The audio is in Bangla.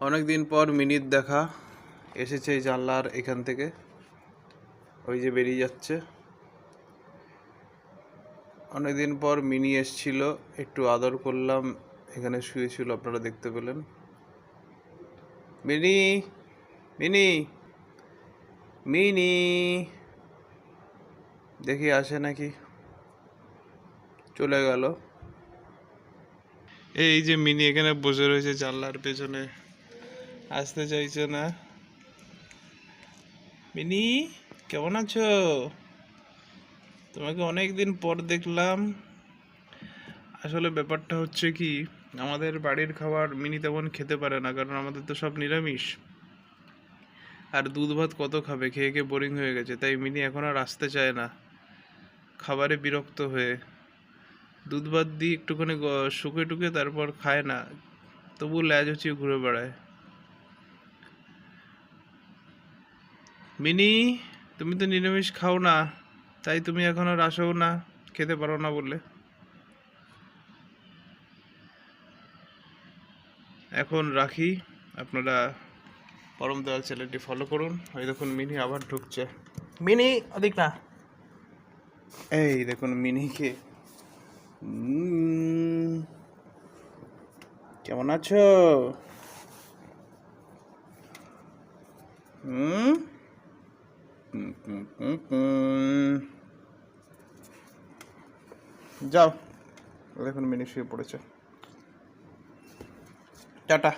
অনেক দিন পর মিনিট দেখা এসেছে এই জানলার এখান থেকে। ওই যে বেরিয়ে যাচ্ছে। অনেক দিন পর মিনি এসছিল, একটু আদর করলাম, এখানে শুয়েছিল আপনারা দেখতে পেলেন। মিনি মিনি মিনি, দেখি আসে নাকি? চলে গেল। এই যে মিনি এখানে বসে রয়েছে জানলার পেছনে। আসতে চাইছে না? মিনি, কেমন আছো? তোমাকে অনেক দিন পর দেখলাম। আসলে ব্যাপারটা হচ্ছে কি, আমাদের বাড়ির খাবার মিনি তেমন খেতে পারে না, কারণ আমাদের তো সব নিরামিষ। আর দুধ ভাত কত খাবে? খেয়ে খেয়ে বোরিং হয়ে গেছে, তাই মিনি এখন আর আসতে চায় না। খাবারে বিরক্ত হয়ে। দুধ ভাত দিয়ে একটুখানি শুকে টুকে তারপর খায় না, তবু ল্যাজ হচ্ছে ঘুরে বেড়ায়। মিনি তুমি তো নিরামিষ খাও না তাই তুমি এখন আর আসো না খেতে পারো না বলে এখন রাখি আপনারা পরম দয়াল চ্যানেলটি ফলো করুন। ওই দেখুন মিনি আবার ঢুকছে। মিনি ওদিক না। এই দেখুন মিনিকে। কেমন আছো? হুম। যাও দেখুন মিনি শুয়ে পড়েছে। টাটা।